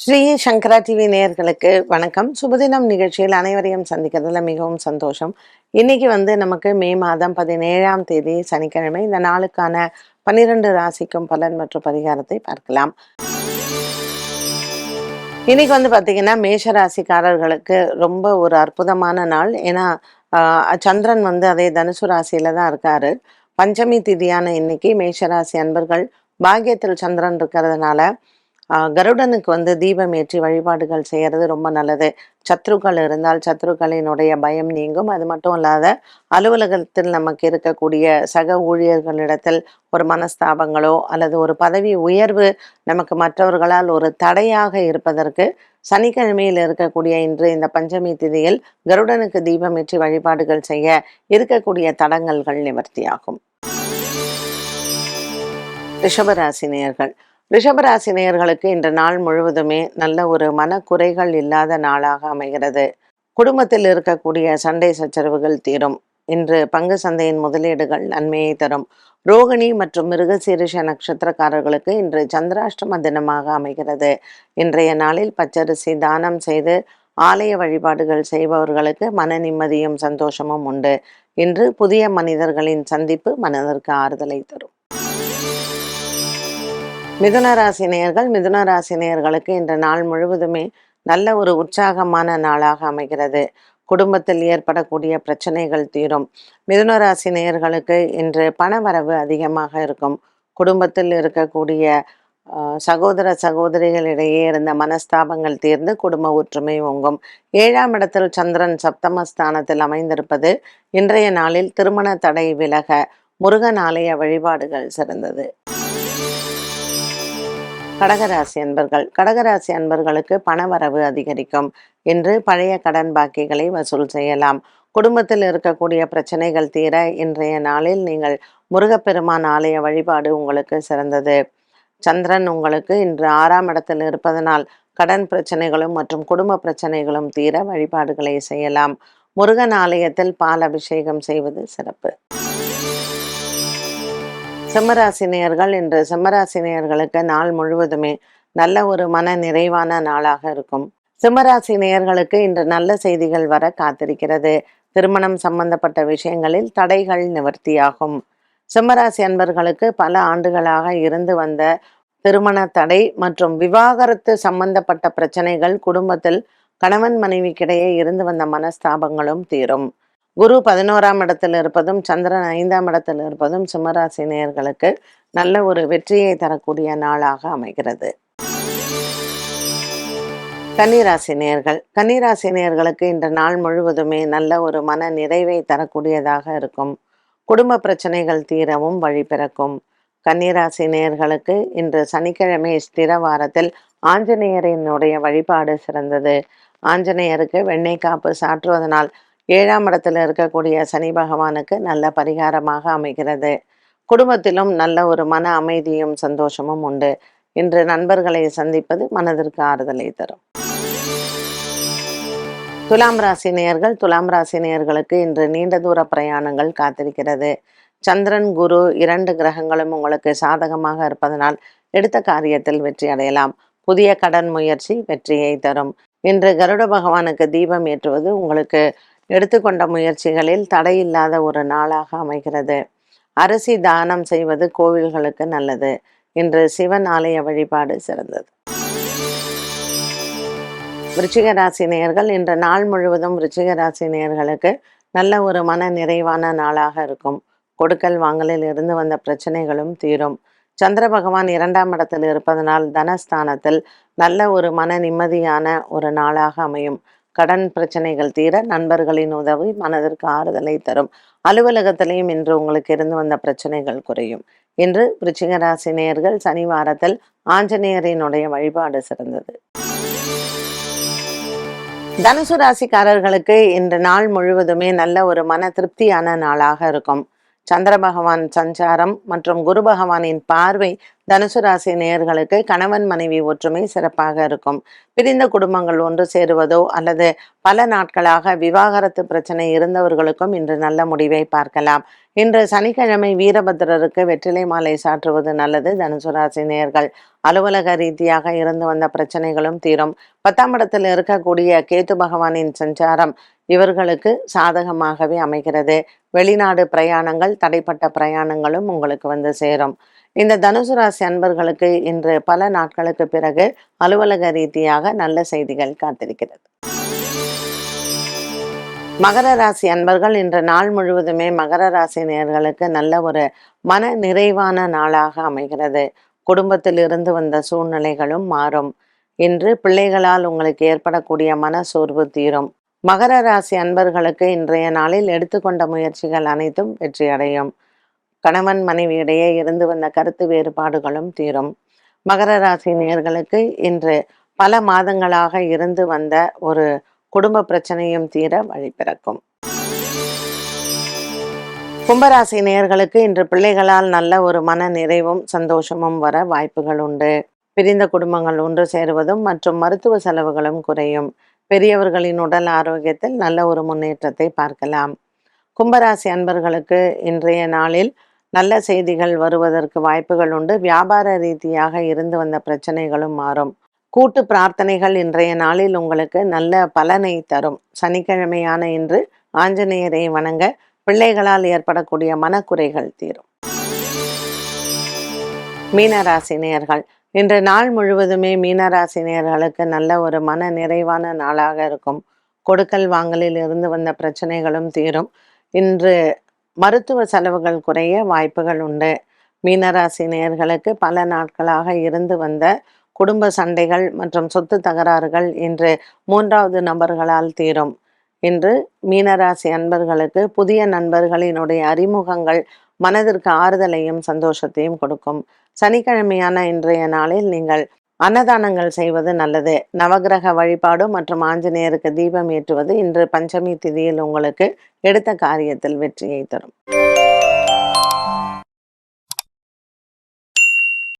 ஸ்ரீ சங்கரா TV நேயர்களுக்கு வணக்கம். சுபதினம் நிகழ்ச்சியில் அனைவரையும் சந்திக்கிறதுல மிகவும் சந்தோஷம். இன்னைக்கு வந்து நமக்கு மே மாதம் பதினேழாம் தேதி சனிக்கிழமை. இந்த நாளுக்கான பன்னிரண்டு ராசிக்கும் பலன் மற்றும் பரிகாரத்தை பார்க்கலாம். இன்னைக்கு வந்து பார்த்தீங்கன்னா மேஷ ராசிக்காரர்களுக்கு ரொம்ப ஒரு அற்புதமான நாள். ஏன்னா ஆஹ், சந்திரன் வந்து அதே தனுசு ராசியில தான் இருக்காரு. பஞ்சமி திதியான இன்னைக்கு மேஷராசி அன்பர்கள் பாக்கியத்தில் சந்திரன் இருக்கிறதுனால கருடனுக்கு வந்து தீபம் ஏற்றி வழிபாடுகள் செய்யறது ரொம்ப நல்லது. சத்ருக்கள் இருந்தால் சத்ருக்களினுடைய பயம் நீங்கும். அது மட்டும் இல்லாத அலுவலகத்தில் நமக்கு இருக்கக்கூடிய சக ஊழியர்களிடத்தில் ஒரு மனஸ்தாபங்களோ அல்லது ஒரு பதவி உயர்வு நமக்கு மற்றவர்களால் ஒரு தடையாக இருப்பதற்கு சனிக்கிழமையில் இருக்கக்கூடிய இன்று இந்த பஞ்சமி திதியில் கருடனுக்கு தீபம் ஏற்றி வழிபாடுகள் செய்ய இருக்கக்கூடிய தடங்கல்கள் நிவர்த்தியாகும். ரிஷபராசினியர்கள் ரிஷபராசி நேயர்களுக்கு இன்று நாள் முழுவதுமே நல்ல ஒரு மனக்குறைகள் இல்லாத நாளாக அமைகிறது. குடும்பத்தில் இருக்கக்கூடிய சண்டை சச்சரவுகள் தீரும். இன்று பங்கு சந்தையின் முதலீடுகள் நன்மையை தரும். ரோகிணி மற்றும் மிருகசீரிஷ நட்சத்திரக்காரர்களுக்கு இன்று சந்திராஷ்டம தினமாக அமைகிறது. இன்றைய நாளில் பச்சரிசி தானம் செய்து ஆலய வழிபாடுகள் செய்பவர்களுக்கு மன நிம்மதியும் சந்தோஷமும் உண்டு. இன்று புதிய மனிதர்களின் சந்திப்பு மனதிற்கு ஆறுதலை தரும். மிதுன ராசி நேயர்கள் மிதுன ராசி நேயர்களுக்கு இன்று நாள் முழுவதுமே நல்ல ஒரு உற்சாகமான நாளாக அமைகிறது. குடும்பத்தில் ஏற்படக்கூடிய பிரச்சனைகள் தீரும். மிதுன ராசி நேயர்களுக்கு இன்று பணவரவு அதிகமாக இருக்கும். குடும்பத்தில் இருக்கக்கூடிய சகோதர சகோதரிகளிடையே இருந்த மனஸ்தாபங்கள் தீர்ந்து குடும்ப ஒற்றுமை ஓங்கும். ஏழாம் இடத்தில் சந்திரன் சப்தமஸ்தானத்தில் அமைந்திருப்பது இன்றைய நாளில் திருமண தடை விலக முருகன் ஆலய வழிபாடுகள் சிறந்தது. கடகராசி அன்பர்கள். கடகராசி அன்பர்களுக்கு பணவரவு அதிகரிக்கும் இன்று பழைய கடன் பாக்கிகளை வசூல் செய்யலாம். குடும்பத்தில் இருக்கக்கூடிய பிரச்சனைகள் தீர இன்றைய நாளில் நீங்கள் முருகப்பெருமான் ஆலய வழிபாடு உங்களுக்கு சிறந்தது. சந்திரன் உங்களுக்கு இன்று ஆறாம் இடத்தில் இருப்பதனால் கடன் பிரச்சனைகளும் மற்றும் குடும்ப பிரச்சனைகளும் தீர வழிபாடுகளை செய்யலாம். முருகன் ஆலயத்தில் பால் அபிஷேகம் செய்வது சிறப்பு. சிம்மராசினியர்கள் இன்று சிம்மராசினியர்களுக்கு நாள் முழுவதுமே நல்ல ஒரு மன நிறைவான நாளாக இருக்கும். சிம்மராசி நேயர்களுக்கு இன்று நல்ல செய்திகள் வர காத்திருக்கிறது. திருமணம் சம்பந்தப்பட்ட விஷயங்களில் தடைகள் நிவர்த்தியாகும். சிம்மராசி அன்பர்களுக்கு பல ஆண்டுகளாக இருந்து வந்த திருமண தடை மற்றும் விவாகரத்து சம்பந்தப்பட்ட பிரச்சனைகள் குடும்பத்தில் கணவன் மனைவிக்கிடையே இருந்து வந்த மனஸ்தாபங்களும் தீரும். குரு பதினோராம் இடத்தில் இருப்பதும் சந்திரன் ஐந்தாம் இடத்தில் இருப்பதும் சிம்மராசி நேயர்களுக்கு நல்ல ஒரு வெற்றியை தரக்கூடிய நாளாக அமைகிறது. கன்னிராசி நேர்கள் கன்னிராசி நேர்களுக்கு இன்று நாள் முழுவதுமே நல்ல ஒரு மன நிறைவை தரக்கூடியதாக இருக்கும். குடும்ப பிரச்சனைகள் தீரவும் வழி பிறக்கும். கன்னிராசி நேர்களுக்கு இன்று சனிக்கிழமை ஸ்திர வாரத்தில் ஆஞ்சநேயரினுடைய வழிபாடு சிறந்தது. ஆஞ்சநேயருக்கு வெண்ணெய் காப்பு சாற்றுவதனால் ஏழாம் இடத்துல இருக்கக்கூடிய சனி பகவானுக்கு நல்ல பரிகாரமாக அமைகிறது. குடும்பத்திலும் நல்ல ஒரு மன அமைதியும் சந்தோஷமும் உண்டு. இன்று நண்பர்களை சந்திப்பது மனதிற்கு ஆறுதலை தரும். துலாம் ராசி நேயர்கள் துலாம் ராசி நேயர்களுக்கு இன்று நீண்ட தூர பிரயாணங்கள் காத்திருக்கிறது. சந்திரன் குரு இரண்டு கிரகங்களும் உங்களுக்கு சாதகமாக இருப்பதனால் எடுத்த காரியத்தில் வெற்றி அடையலாம். புதிய கடன் முயற்சி வெற்றியை தரும். இன்று கருட பகவானுக்கு தீபம் ஏற்றுவது உங்களுக்கு எடுத்துக்கொண்ட முயற்சிகளில் தடையில்லாத ஒரு நாளாக அமைகிறது. அரிசி தானம் செய்வது கோவில்களுக்கு நல்லது. இன்று சிவன் ஆலய வழிபாடு சிறந்தது. விருச்சிக ராசி நேயர்கள் இன்று நாள் முழுவதும் விருச்சிக ராசி நேயர்களுக்கு நல்ல ஒரு மன நிறைவான நாளாக இருக்கும். கொடுக்கல் வாங்கலில் இருந்து வந்த பிரச்சனைகளும் தீரும். சந்திர பகவான் இரண்டாம் இடத்தில் இருப்பதனால் தனஸ்தானத்தில் நல்ல ஒரு மன நிம்மதியான ஒரு நாளாக அமையும். கடன் பிரச்சனைகள் தீர நண்பர்களின் உதவி மனதிற்கு ஆறுதலை தரும். அலுவலகத்திலையும் இன்று உங்களுக்கு இருந்து வந்த பிரச்சனைகள் குறையும். இன்று விருச்சிகராசி நேயர்கள் சனி வாரத்தில் ஆஞ்சநேயரினுடைய வழிபாடு சிறந்தது. தனுசு ராசிக்காரர்களுக்கு இன்று நாள் முழுவதுமே நல்ல ஒரு மன திருப்தியான நாளாக இருக்கும். சந்திர பகவான் சஞ்சாரம் மற்றும் குரு பகவானின் பார்வை தனுசு ராசி நேயர்களுக்கு கணவன் மனைவி ஒற்றுமை சிறப்பாக இருக்கும். பிரிந்த குடும்பங்கள் ஒன்று சேருவதோ அல்லது பல நாட்களாக விவாகரத்து பிரச்சனை இருந்தவர்களுக்கும் இன்று நல்ல முடிவை பார்க்கலாம். இன்று சனிக்கிழமை வீரபத்திரருக்கு வெற்றிலை மாலை சாற்றுவது நல்லது. தனுசு ராசி நேயர்கள் அலுவலக ரீதியாக இருந்து வந்த பிரச்சனைகளும் தீரும். பத்தாம் இடத்தில் இருக்கக்கூடிய கேத்து பகவானின் சஞ்சாரம் இவர்களுக்கு சாதகமாகவே அமைகிறது. வெளிநாடு பிரயாணங்கள் தடைப்பட்ட பிரயாணங்களும் உங்களுக்கு வந்து சேரும். இந்த தனுசு ராசி அன்பர்களுக்கு இன்று பல நாட்களுக்கு பிறகு அலுவலக ரீதியாக நல்ல செய்திகள் காத்திருக்கிறது. மகர ராசி அன்பர்கள் இன்று நாள் முழுவதுமே மகர ராசி நேர்களுக்கு நல்ல ஒரு மன நிறைவான நாளாக அமைகிறது. குடும்பத்தில் இருந்து வந்த சூழ்நிலைகளும் மாறும். இன்று பிள்ளைகளால் உங்களுக்கு ஏற்படக்கூடிய மன சோர்வு தீரும். மகர ராசி அன்பர்களுக்கு இன்றைய நாளில் எடுத்துக்கொண்ட முயற்சிகள் அனைத்தும் வெற்றியடையும். கணவன் மனைவியிடையே இருந்து வந்த கருத்து வேறுபாடுகளும் தீரும். மகர ராசி நேயர்களுக்கு இன்று பல மாதங்களாக இருந்து வந்த ஒரு குடும்ப பிரச்சனையும் தீர வழி பிறக்கும். கும்பராசி நேர்களுக்கு இன்று பிள்ளைகளால் நல்ல ஒரு மன நிறைவும் சந்தோஷமும் வர வாய்ப்புகள் உண்டு. பிரிந்த குடும்பங்கள் ஒன்று சேருவதும் மற்றும் மருத்துவ செலவுகளும் குறையும். பெரியவர்களின் உடல் ஆரோக்கியத்தில் நல்ல ஒரு முன்னேற்றத்தை பார்க்கலாம். கும்பராசி அன்பர்களுக்கு இன்றைய நாளில் நல்ல செய்திகள் வருவதற்கு வாய்ப்புகள் உண்டு. வியாபார ரீதியாக இருந்து வந்த பிரச்சனைகளும் மாறும். கூட்டு பிரார்த்தனைகள் இன்றைய நாளில் உங்களுக்கு நல்ல பலனை தரும். சனிக்கிழமையான இன்று ஆஞ்சநேயரை வணங்க பிள்ளைகளால் ஏற்படக்கூடிய மனக்குறைகள் தீரும். மீனராசி நேயர்கள் இன்று நாள் முழுவதுமே மீனராசினியர்களுக்கு நல்ல ஒரு மன நிறைவான நாளாக இருக்கும். கொடுக்கல் வாங்கலில் இருந்து வந்த பிரச்சனைகளும் தீரும். இன்று மருத்துவ செலவுகள் குறைய வாய்ப்புகள் உண்டு. மீனராசி நேர்களுக்கு பல நாட்களாக இருந்து வந்த குடும்ப சண்டைகள் மற்றும் சொத்து தகராறுகள் இன்று மூன்றாவது நபர்களால் தீரும். இன்று மீனராசி அன்பர்களுக்கு புதிய நண்பர்களினுடைய அறிமுகங்கள் மனதிற்கு ஆறுதலையும் சந்தோஷத்தையும் கொடுக்கும். சனிக்கிழமையான இன்றைய நாளில் நீங்கள் அன்னதானங்கள் செய்வது நல்லது. நவகிரக வழிபாடு மற்றும் ஆஞ்சநேயருக்கு தீபம் ஏற்றுவது இன்று பஞ்சமி திதியில் உங்களுக்கு எடுத்த காரியத்தில் வெற்றியை தரும்.